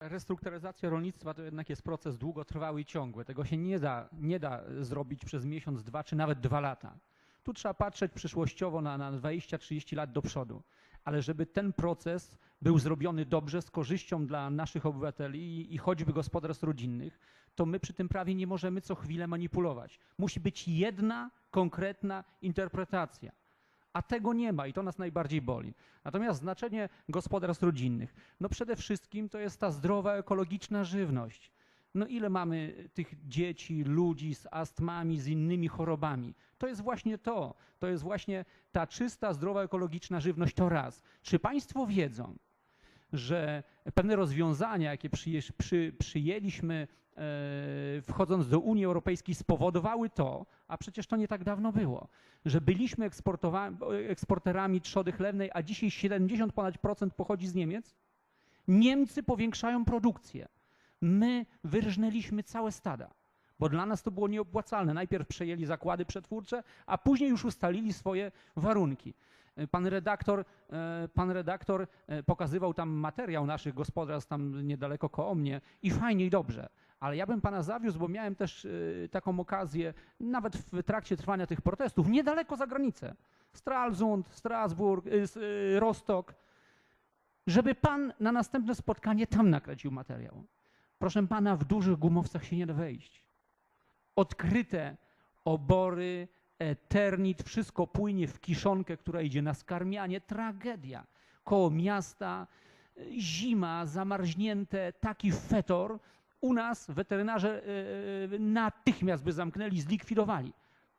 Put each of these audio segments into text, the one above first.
Restrukturyzacja rolnictwa to jednak jest proces długotrwały i ciągły. Tego się nie da, nie da zrobić przez miesiąc, dwa czy nawet dwa lata. Tu trzeba patrzeć przyszłościowo na, na 20-30 lat do przodu. Ale żeby ten proces był zrobiony dobrze, z korzyścią dla naszych obywateli i, i choćby gospodarstw rodzinnych, to my przy tym prawie nie możemy co chwilę manipulować. Musi być jedna konkretna interpretacja. A tego nie ma i to nas najbardziej boli. Natomiast znaczenie gospodarstw rodzinnych, no przede wszystkim to jest ta zdrowa, ekologiczna żywność. No ile mamy tych dzieci, ludzi z astmami, z innymi chorobami? To jest właśnie to. To jest właśnie ta czysta, zdrowa, ekologiczna żywność. To raz. Czy Państwo wiedzą, że pewne rozwiązania, jakie przyje- przy, przyjęliśmy e, wchodząc do Unii Europejskiej, spowodowały to, a przecież to nie tak dawno było, że byliśmy eksporterami trzody chlewnej, a dzisiaj 70 ponad procent pochodzi z Niemiec? Niemcy powiększają produkcję. My wyrżnęliśmy całe stada, bo dla nas to było nieopłacalne. Najpierw przejęli zakłady przetwórcze, a później już ustalili swoje warunki. Pan redaktor, e, pan redaktor e, pokazywał tam materiał naszych gospodarstw tam niedaleko koło mnie i fajnie i dobrze. Ale ja bym pana zawiózł, bo miałem też e, taką okazję, nawet w trakcie trwania tych protestów, niedaleko za granicę. Stralsund, Strasburg, e, e, Rostock, żeby pan na następne spotkanie tam nakręcił materiał. Proszę pana, w dużych gumowcach się nie da wejść. Odkryte obory, eternit, wszystko płynie w kiszonkę, która idzie na skarmianie. Tragedia. Koło miasta, y, zima, zamarznięte, taki fetor. U nas weterynarze y, natychmiast by zamknęli, zlikwidowali.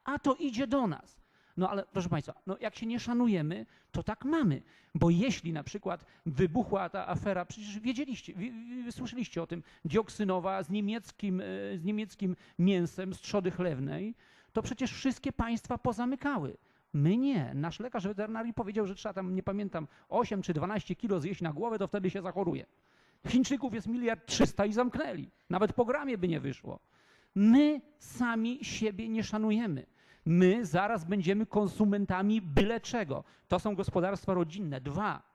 A to idzie do nas. No ale proszę Państwa, no jak się nie szanujemy, to tak mamy. Bo jeśli na przykład wybuchła ta afera, przecież wiedzieliście, wi- wi- słyszeliście o tym, dioksynowa z niemieckim, e, z niemieckim mięsem z trzody chlewnej, to przecież wszystkie państwa pozamykały. My nie. Nasz lekarz weterynarii powiedział, że trzeba tam, nie pamiętam, 8 czy 12 kilo zjeść na głowę, to wtedy się zachoruje. Chińczyków jest miliard trzysta i zamknęli. Nawet po gramie by nie wyszło. My sami siebie nie szanujemy. My zaraz będziemy konsumentami byle czego. To są gospodarstwa rodzinne. Dwa,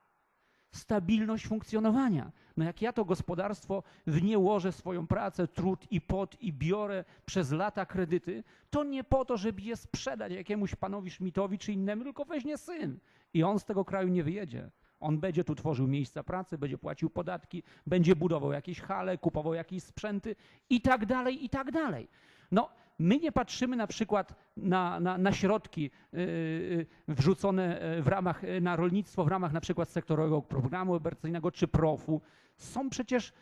stabilność funkcjonowania. No jak ja to gospodarstwo w nie łożę swoją pracę, trud i pot i biorę przez lata kredyty, to nie po to, żeby je sprzedać jakiemuś panowi Schmidtowi czy innemu, tylko weźmie syn i on z tego kraju nie wyjedzie. On będzie tu tworzył miejsca pracy, będzie płacił podatki, będzie budował jakieś hale, kupował jakieś sprzęty i tak dalej, i tak dalej. No, my nie patrzymy na przykład na, na, na środki yy, wrzucone yy, w ramach, na rolnictwo w ramach na przykład sektorowego programu operacyjnego czy profu. Są przecież,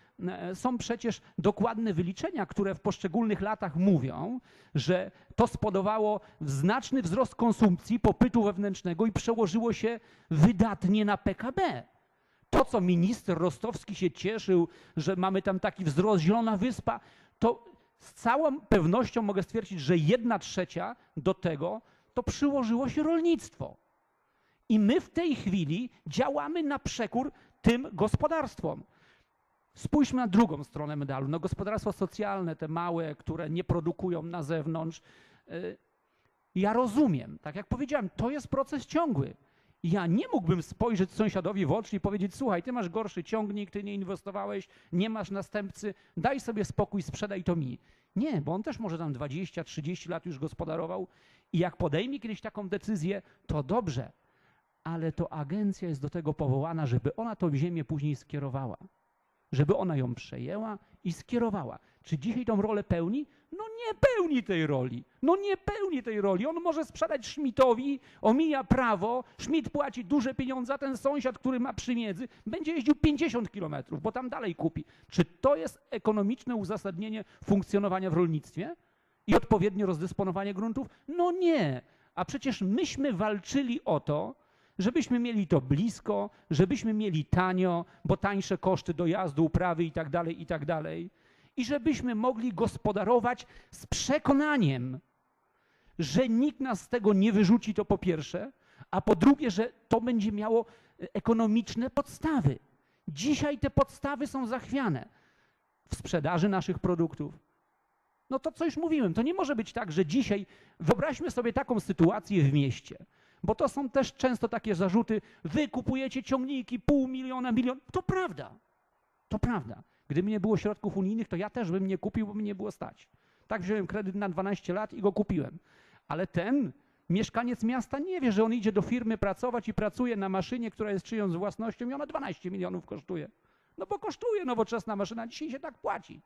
są przecież dokładne wyliczenia, które w poszczególnych latach mówią, że to spowodowało znaczny wzrost konsumpcji, popytu wewnętrznego i przełożyło się wydatnie na PKB. To, co minister Rostowski się cieszył, że mamy tam taki wzrost, Zielona Wyspa, to z całą pewnością mogę stwierdzić, że jedna trzecia do tego to przyłożyło się rolnictwo. I my w tej chwili działamy na przekór tym gospodarstwom. Spójrzmy na drugą stronę medalu. No gospodarstwa socjalne, te małe, które nie produkują na zewnątrz. y, Ja rozumiem, tak jak powiedziałem, to jest proces ciągły. Ja nie mógłbym spojrzeć sąsiadowi w oczy i powiedzieć: Słuchaj, ty masz gorszy ciągnik, ty nie inwestowałeś, nie masz następcy, daj sobie spokój, sprzedaj to mi. Nie, bo on też może tam 20-30 lat już gospodarował i jak podejmie kiedyś taką decyzję, to dobrze, ale to agencja jest do tego powołana, żeby ona tą ziemię później skierowała żeby ona ją przejęła i skierowała. Czy dzisiaj tą rolę pełni? No nie pełni tej roli. No nie pełni tej roli. On może sprzedać Schmidtowi, omija prawo, Schmidt płaci duże pieniądze, a ten sąsiad, który ma przymierzy, będzie jeździł 50 kilometrów, bo tam dalej kupi. Czy to jest ekonomiczne uzasadnienie funkcjonowania w rolnictwie i odpowiednie rozdysponowanie gruntów? No nie. A przecież myśmy walczyli o to, żebyśmy mieli to blisko, żebyśmy mieli tanio, bo tańsze koszty dojazdu, uprawy i tak dalej, i tak. I żebyśmy mogli gospodarować z przekonaniem, że nikt nas z tego nie wyrzuci, to po pierwsze, a po drugie, że to będzie miało e, ekonomiczne podstawy. Dzisiaj te podstawy są zachwiane w sprzedaży naszych produktów. No to co już mówiłem, to nie może być tak, że dzisiaj wyobraźmy sobie taką sytuację w mieście, bo to są też często takie zarzuty, wy kupujecie ciągniki pół miliona, milion. To prawda, to prawda. Gdyby nie było środków unijnych, to ja też bym nie kupił, bo mi nie było stać. Tak wziąłem kredyt na 12 lat i go kupiłem. Ale ten mieszkaniec miasta nie wie, że on idzie do firmy pracować i pracuje na maszynie, która jest czyjąś własnością i ona 12 milionów kosztuje. No bo kosztuje nowoczesna maszyna, dzisiaj się tak płaci.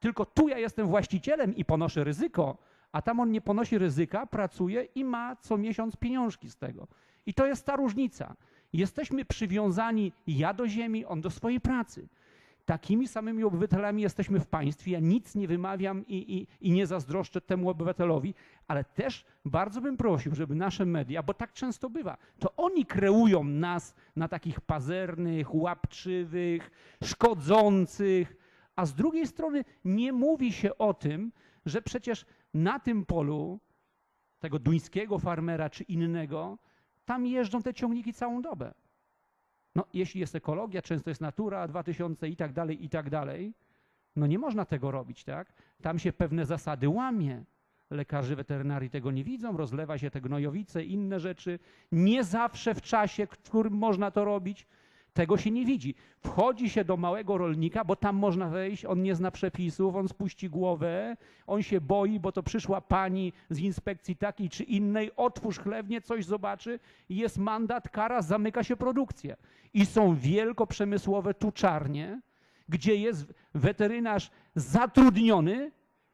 Tylko tu ja jestem właścicielem i ponoszę ryzyko, a tam on nie ponosi ryzyka, pracuje i ma co miesiąc pieniążki z tego. I to jest ta różnica. Jesteśmy przywiązani ja do ziemi, on do swojej pracy. Takimi samymi obywatelami jesteśmy w państwie. Ja nic nie wymawiam i, i, i nie zazdroszczę temu obywatelowi, ale też bardzo bym prosił, żeby nasze media, bo tak często bywa, to oni kreują nas na takich pazernych, łapczywych, szkodzących, a z drugiej strony nie mówi się o tym, że przecież na tym polu tego duńskiego farmera czy innego, tam jeżdżą te ciągniki całą dobę. No, jeśli jest ekologia, często jest natura 2000 i tak dalej, i tak dalej, no nie można tego robić, tak? Tam się pewne zasady łamie. Lekarze weterynarii tego nie widzą, rozlewa się te gnojowice, inne rzeczy. Nie zawsze w czasie, w którym można to robić, tego się nie widzi. Wchodzi się do małego rolnika, bo tam można wejść, on nie zna przepisów, on spuści głowę, on się boi, bo to przyszła pani z inspekcji takiej czy innej, otwórz chlewnię, coś zobaczy, jest mandat, kara, zamyka się produkcja. I są wielkoprzemysłowe tuczarnie, gdzie jest weterynarz zatrudniony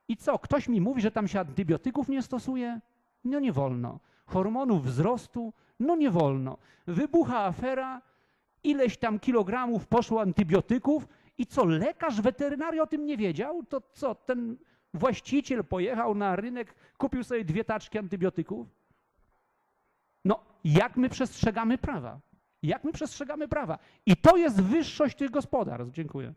i co, ktoś mi mówi, że tam się antybiotyków nie stosuje? No nie wolno. Hormonów wzrostu? No nie wolno. Wybucha afera, ileś tam kilogramów poszło antybiotyków i co, lekarz weterynarii o tym nie wiedział? To co, ten właściciel pojechał na rynek, kupił sobie dwie taczki antybiotyków? No, jak my przestrzegamy prawa? Jak my przestrzegamy prawa? I to jest wyższość tych gospodarstw. Dziękuję.